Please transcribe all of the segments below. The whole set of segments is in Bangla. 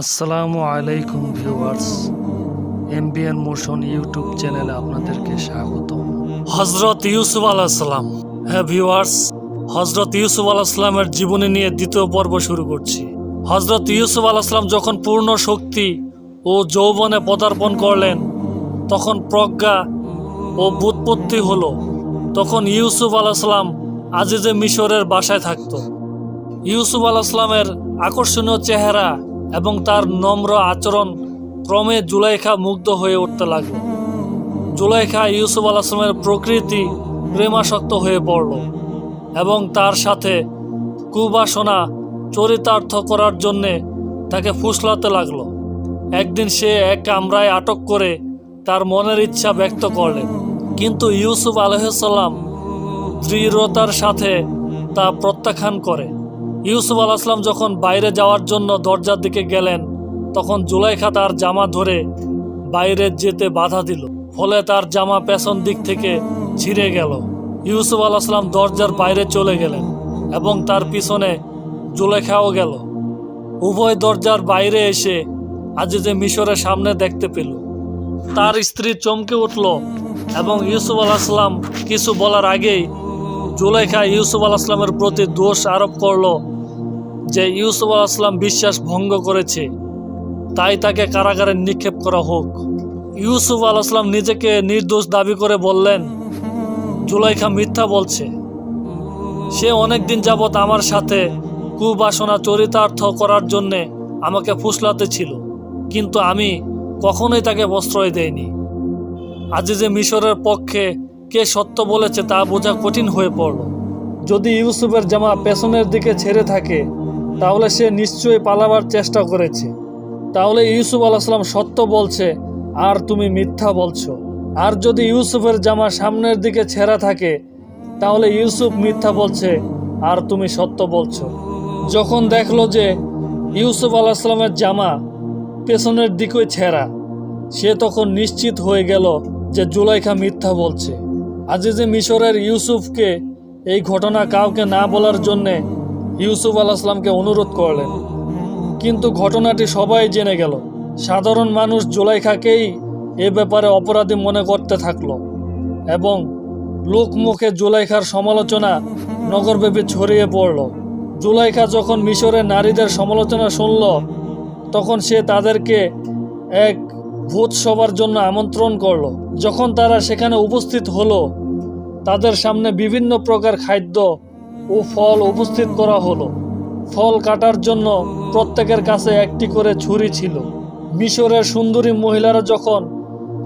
আসসালামু আলাইকুম ভিউয়ার্স, এমবিএন মোশন ইউটিউব চ্যানেলে আপনাদেরকে স্বাগত হজরত ইউসুফ আলাহিসাল্লাম হ্যাঁ ভিউয়ার্স হজরত ইউসুফ আলাহিসাল্লামের জীবনী নিয়ে দ্বিতীয় পর্ব শুরু করছি। হজরত ইউসুফ আলাহিসাল্লাম যখন পূর্ণ শক্তি ও যৌবনে পদার্পণ করলেন, তখন প্রজ্ঞা ও বুৎপত্তি হলো। তখন ইউসুফ আলাহিসাল্লাম আজিজে মিশরের বাসায় থাকতো। ইউসুফ আলাহিসামের আকর্ষণীয় চেহারা এবং তার নম্র আচরণ ক্রমে জুলাইখা মুগ্ধ হয়ে উঠতে লাগল। জুলাইখা ইউসুফ আলাহিসামের প্রকৃতি প্রেমাসক্ত হয়ে পড়ল এবং তার সাথে কুবাসনা চরিতার্থ করার জন্যে তাকে ফুসলাতে লাগল। একদিন সে এক কামরায় আটক করে তার মনের ইচ্ছা ব্যক্ত করলেন। কিন্তু ইউসুফ আলহাম দৃঢ়তার সাথে তা প্রত্যাখ্যান করে। ইউসুফ আলাহিসাম যখন বাইরে যাওয়ার জন্য দরজার দিকে গেলেন, তখন জুলাইখা তার জামা ধরে বাইরে যেতে বাধা দিল। ফলে তার জামা পেছন দিক থেকে ছিঁড়ে গেল। ইউসুফ আলাহিসাম দরজার বাইরে চলে গেলেন এবং তার পিছনে জুলেখাও গেল। উভয় দরজার বাইরে এসে আজিজে মিশরের সামনে দেখতে পেল। তার স্ত্রী চমকে উঠল এবং ইউসুফ আলাহিসাম কিছু বলার আগেই জুলেখা ইউসুফ আলাহিসামের প্রতি দোষ আরোপ করল যে ইউসুফ আল আসলাম বিশ্বাস ভঙ্গ করেছে, তাই তাকে কারাগারে নিক্ষেপ করা হোক। ইউসুফ আল আসলাম নিজেকে নির্দোষ দাবি করে বললেন, জুলাইখা মিথ্যা বলছে। সে অনেক দিন যাবৎ আমার সাথে কুবাসনা চরিতার্থ করার জন্যে আমাকে ফুসলাতে ছিল, কিন্তু আমি কখনোই তাকে প্রশ্রয় দেইনি। আজ যে মিশরের পক্ষে কে সত্য বলেছে তা বোঝা কঠিন হয়ে পড়ল। যদি ইউসুফের জামা পেছনের দিকে ছেড়ে থাকে তাহলে সে নিশ্চয়ই পালাবার চেষ্টা করেছে। তাহলে ইউসুফ আলাহিসাম সত্য বলছে, আর তুমি মিথ্যা বলছো। আর যদি ইউসুফের জামা সামনের দিকে ছেঁড়া থাকে, তাহলে ইউসুফ মিথ্যা বলছে, আর তুমি সত্য বলছো। যখন দেখল যে ইউসুফ আলাহিসামের জামা পেছনের দিকে ছেঁড়া, সে তখন নিশ্চিত হয়ে গেল যে জুলাইখা মিথ্যা বলছে। আজিজে মিশরের ইউসুফকে এই ঘটনা কাউকে না বলার জন্যে ইউসুফ আলাহিসামকে অনুরোধ করলেন। কিন্তু ঘটনাটি সবাই জেনে গেল। সাধারণ মানুষ জুলাইখাকেই এ ব্যাপারে অপরাধী মনে করতে থাকল এবং লোকমুখে জুলাইখার সমালোচনা নগরব্যাপী ছড়িয়ে পড়ল। জুলাইখা যখন মিশরের নারীদের সমালোচনা শুনল, তখন সে তাদেরকে এক ভূত সভার জন্য আমন্ত্রণ করল। যখন তারা সেখানে উপস্থিত হলো, তাদের সামনে বিভিন্ন প্রকার খাদ্য ও ফল উপস্থিত করা হলো। ফল কাটার জন্য প্রত্যেকের কাছে একটি করে ছুরি ছিল। মিশরের সুন্দরী মহিলারা যখন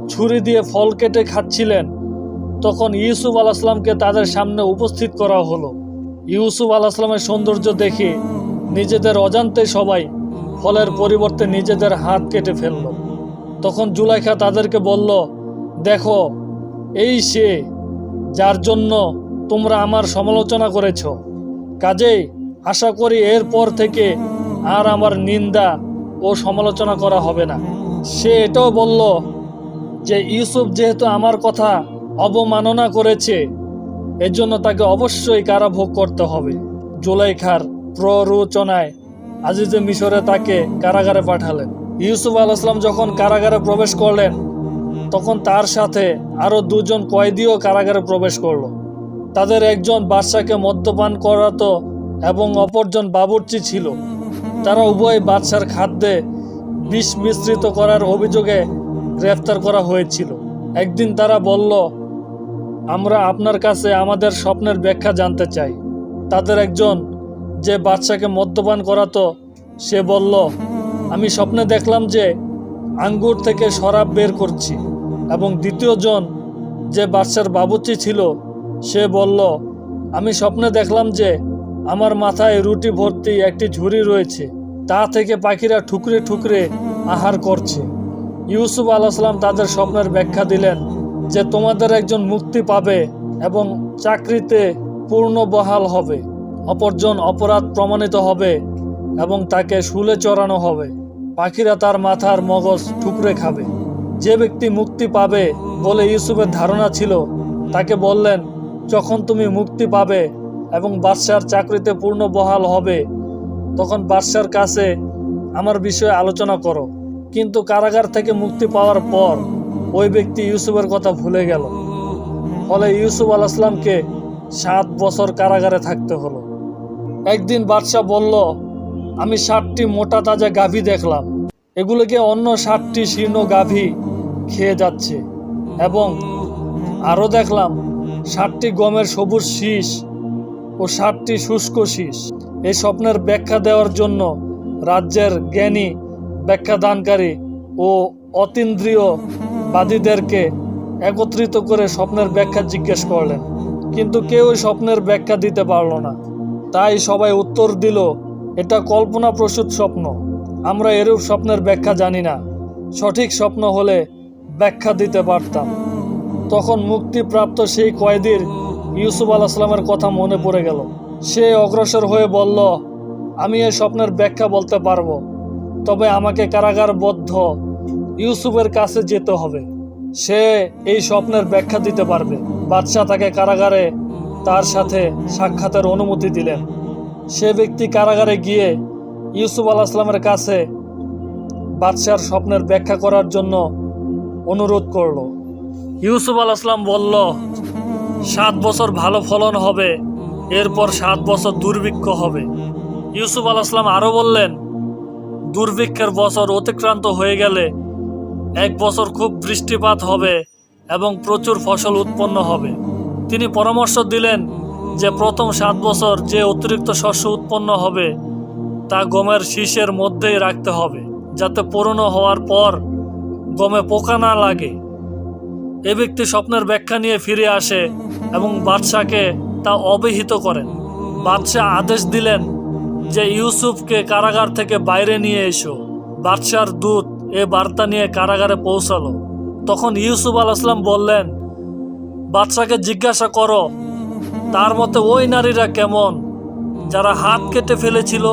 ছুরি দিয়ে ফল কেটে খাচ্ছিলেন, তখন ইউসুফ আলাহিসামকে তাদের সামনে উপস্থিত করা হলো। ইউসুফ আলাহিসামের সৌন্দর্য দেখে নিজেদের অজান্তে সবাই ফলের পরিবর্তে নিজেদের হাত কেটে ফেলল। তখন জুলাইখা তাদেরকে বলল, দেখো, এই সে যার জন্য তোমরা আমার সমালোচনা করেছ। কাজেই আশা করি এরপর থেকে আর আমার নিন্দা ও সমালোচনা করা হবে না। সে এটাও বলল যে ইউসুফ যেহেতু আমার কথা অবমাননা করেছে, এজন্য তাকে অবশ্যই কারাভোগ করতে হবে। জুলাইখার প্ররোচনায় আজিজে মিশরে তাকে কারাগারে পাঠালেন। ইউসুফ আলাইসলাম যখন কারাগারে প্রবেশ করলেন, তখন তার সাথে আরও দুজন কয়েদিও কারাগারে প্রবেশ করল। তাদের একজন বাদশাকে মদ্যপান করাতো এবং অপরজন বাবুর্চি ছিল। তারা উভয় বাদশার খাদ্যে বিষ মিশ্রিত করার অভিযোগে গ্রেফতার করা হয়েছিল। একদিন তারা বলল, আমরা আপনার কাছে আমাদের স্বপ্নের ব্যাখ্যা জানতে চাই। তাদের একজন যে বাদশাকে মদ্যপান করাতো সে বলল, আমি স্বপ্নে দেখলাম যে আঙ্গুর থেকে শরাব বের করছি। এবং দ্বিতীয়জন যে বাদশার বাবুচি ছিল সে বলল, আমি স্বপ্নে দেখলাম যে আমার মাথায় রুটি ভর্তি একটি ঝুড়ি রয়েছে। তা থেকে পাখিরা ঠুকরে ঠুকরে আহার করছে। ইউসুফ আলাহিসাম তাদের স্বপ্নের ব্যাখ্যা দিলেন যে তোমাদের একজন মুক্তি পাবে এবং চাকরিতে পূর্ণ বহাল হবে, অপরজন অপরাধ প্রমাণিত হবে এবং তাকে শুলে চড়ানো হবে। পাখিরা তার মাথার মগজ ঠুকরে খাবে। যে ব্যক্তি মুক্তি পাবে বলে ইউসুফের ধারণা ছিল, তাকে বললেন যখন তুমি মুক্তি পাবে এবং বাদশার চাকরিতে পূর্ণ বহাল হবে, তখন বাদশার কাছে আমার বিষয়ে আলোচনা করো। কিন্তু কারাগার থেকে মুক্তি পাওয়ার পর ওই ব্যক্তি ইউসুফের কথা ভুলে গেল। ফলে ইউসুফ আলাইসলামকে সাত বছর কারাগারে থাকতে হলো। একদিন বাদশাহ বলল, আমি ষাটটি মোটা তাজা গাভী দেখলাম। এগুলোকে অন্য ষাটটি শীর্ণ গাভী খেয়ে যাচ্ছে এবং আরও দেখলাম ষাটটি গমের সবুজ শীষ ও ষাটটি শুষ্ক শীষ। এই স্বপ্নের ব্যাখ্যা দেওয়ার জন্য রাজ্যের জ্ঞানী, ব্যাখ্যাদানকারী ও অতীন্দ্রিয় বাদীদেরকে একত্রিত করে স্বপ্নের ব্যাখ্যা জিজ্ঞেস করলেন। কিন্তু কেউ স্বপ্নের ব্যাখ্যা দিতে পারল না। তাই সবাই উত্তর দিল, এটা কল্পনাপ্রসূত স্বপ্ন। আমরা এরূপ স্বপ্নের ব্যাখ্যা জানি না। সঠিক স্বপ্ন হলে ব্যাখ্যা দিতে পারতাম। তখন মুক্তিপ্রাপ্ত সেই কয়েদির ইউসুফ আলাহিসামের কথা মনে পড়ে গেল। সে অগ্রসর হয়ে বলল, আমি এই স্বপ্নের ব্যাখ্যা বলতে পারব, তবে আমাকে কারাগারবদ্ধ ইউসুফের কাছে যেতে হবে। সে এই স্বপ্নের ব্যাখ্যা দিতে পারবে। বাদশাহ তাকে কারাগারে তার সাথে সাক্ষাতের অনুমতি দিলেন। সে ব্যক্তি কারাগারে গিয়ে ইউসুফ আলাহিসামের কাছে বাদশার স্বপ্নের ব্যাখ্যা করার জন্য অনুরোধ করল। ইউসুফ আলাইসলাম বলল, সাত বছর ভালো ফলন হবে, এরপর সাত বছর দুর্ভিক্ষ হবে। ইউসুফ আলাইসলাম আরও বললেন, দুর্ভিক্ষের বছর অতিক্রান্ত হয়ে গেলে এক বছর খুব বৃষ্টিপাত হবে এবং প্রচুর ফসল উৎপন্ন হবে। তিনি পরামর্শ দিলেন যে, প্রথম সাত বছর যে অতিরিক্ত শস্য উৎপন্ন হবে, তা গমের শীষের মধ্যেই রাখতে হবে, যাতে পুরনো হওয়ার পর গমে পোকা না লাগে। এ ব্যক্তি স্বপ্নের ব্যাখ্যা নিয়ে ফিরে আসে এবং বাদশাকে তা অবহিত করেন। বাদশাহ আদেশ দিলেন যে ইউসুফকে কারাগার থেকে বাইরে নিয়ে এসো। বাদশার দূত এ বার্তা নিয়ে কারাগারে পৌঁছালো। তখন ইউসুফ আলাইসলাম বললেন বাদশাকে জিজ্ঞাসা করো, তার মতে ওই নারীরা কেমন যারা হাত কেটে ফেলেছিল?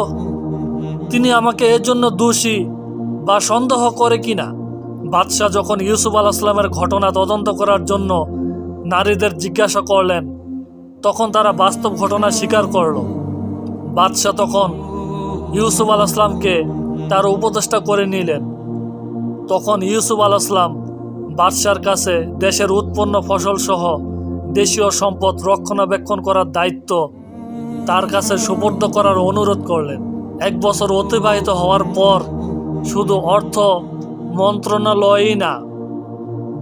তিনি আমাকে এর জন্য দোষী বা সন্দেহ করে কিনা? বাদশাহ যখন ইউসুফ আলাহিসামের ঘটনা তদন্ত করার জন্য নারীদের জিজ্ঞাসা করলেন, তখন তারা বাস্তব ঘটনা স্বীকার করল। বাদশাহ তখন ইউসুফ আলাহিসামকে তার উপদেষ্টা করে নিলেন। তখন ইউসুফ আলাহিসাম বাদশার কাছে দেশের উৎপন্ন ফসল সহ দেশীয় সম্পদ রক্ষণাবেক্ষণ করার দায়িত্ব তার কাছে সুপর্দ করার অনুরোধ করলেন। এক বছর অতিবাহিত হওয়ার পর শুধু অর্থ মন্ত্রণালয়ই না,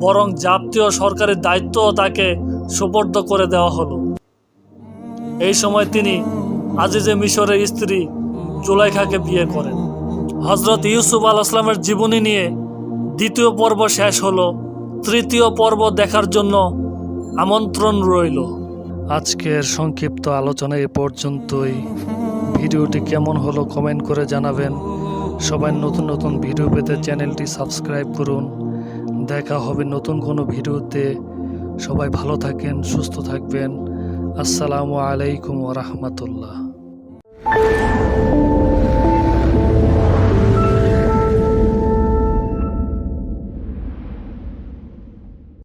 বরং জাতীয় সরকারের দায়িত্বও তাকে সুপর্দ করে দেওয়া হলো। এই সময় তিনি আজিজে মিশরের স্ত্রী জুলাইখাকে বিয়ে করেন। হজরত ইউসুফ আল আসলামের জীবনী নিয়ে দ্বিতীয় পর্ব শেষ হলো, তৃতীয় পর্ব দেখার জন্য আমন্ত্রণ রইল। আজকের সংক্ষিপ্ত আলোচনা এ পর্যন্তই। ভিডিওটি কেমন হলো কমেন্ট করে জানাবেন। সবাই নতুন নতুন ভিডিও পেতে চ্যানেলটি সাবস্ক্রাইব করুন। দেখা হবে নতুন কোনো ভিডিওতে। সবাই ভালো থাকেন, সুস্থ থাকবেন। আসসালামু আলাইকুম ওরহমতুল্লাহ